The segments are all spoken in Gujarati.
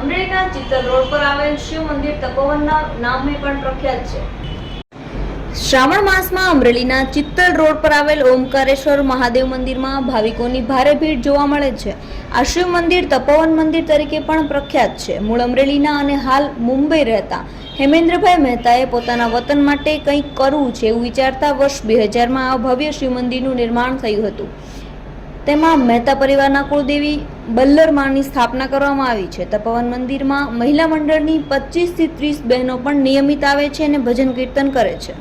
અમરેલીના ચિત્તલ રોડ પર આવેલ શિવ મંદિર તપોવનના નામે પણ પ્રખ્યાત છે. શ્રાવણ માસમાં અમરેલીના ચિત્તલ રોડ પર આવેલ ઓમકારેશ્વર મહાદેવ મંદિરમાં ભાવિકોની ભારે ભીડ જોવા મળે છે. આ શિવ મંદિર તપોવન મંદિર તરીકે પણ પ્રખ્યાત છે. મૂળ અમરેલીના અને હાલ મુંબઈ રહેતા હેમેન્દ્રભાઈ મહેતાએ પોતાના વતન માટે કંઈક કરવું છે એવું વિચારતા વર્ષ બે હજારમાં આ ભવ્ય શિવ મંદિરનું નિર્માણ થયું હતું. તેમાં મહેતા પરિવારના કુળદેવી બલ્લરમાની સ્થાપના કરવામાં આવી છે. તપોવન મંદિરમાં મહિલા મંડળની પચીસથી ત્રીસ બહેનો પણ નિયમિત આવે છે અને ભજન કીર્તન કરે છે.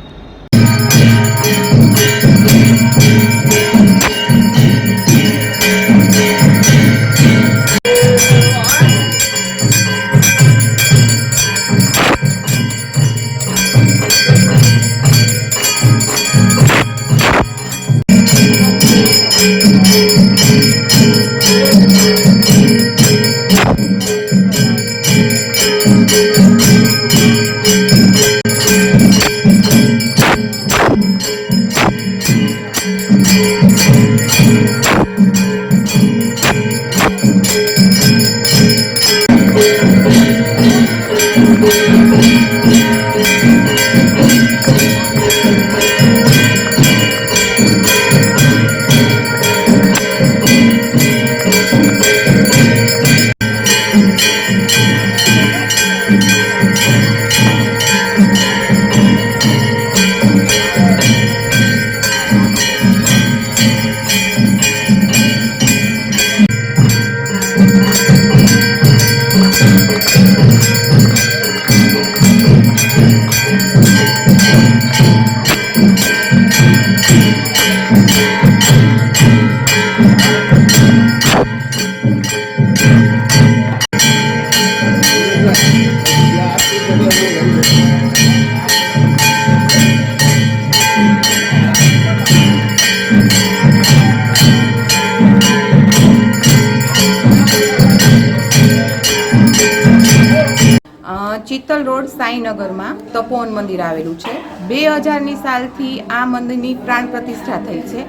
ચિત્તલ રોડ સાંઈનગરમાં તપોવન મંદિર આવેલું છે. બે હજારની સાલથી આ મંદિરની પ્રાણ પ્રતિષ્ઠા થઈ છે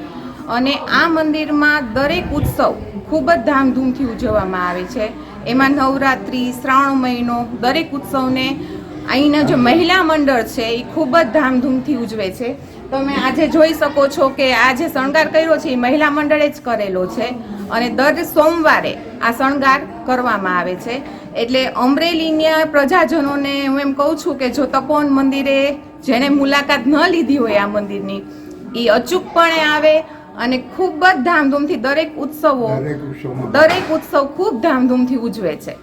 અને આ મંદિરમાં દરેક ઉત્સવ ખૂબ જ ધામધૂમથી ઉજવવામાં આવે છે. એમાં નવરાત્રિ, શ્રાવણ મહિનો દરેક ઉત્સવને અહીંના જે મહિલા મંડળ છે એ ખૂબ જ ધામધૂમથી ઉજવે છે. તમે આજે જોઈ શકો છો કે આ જે શણગાર કર્યો છે એ મહિલા મંડળે જ કરેલો છે. અને દર સોમવારે આ શણગાર કરવામાં આવે છે. એટલે અમરેલીના પ્રજાજનોને હું એમ કહું છું કે જો તપોવન મંદિરે જેણે મુલાકાત ન લીધી હોય આ મંદિરની એ અચૂકપણે આવે અને ખૂબ જ ધામધૂમથી દરેક ઉત્સવો દરેક દરેક ઉત્સવ ખૂબ ધામધૂમથી ઉજવે છે.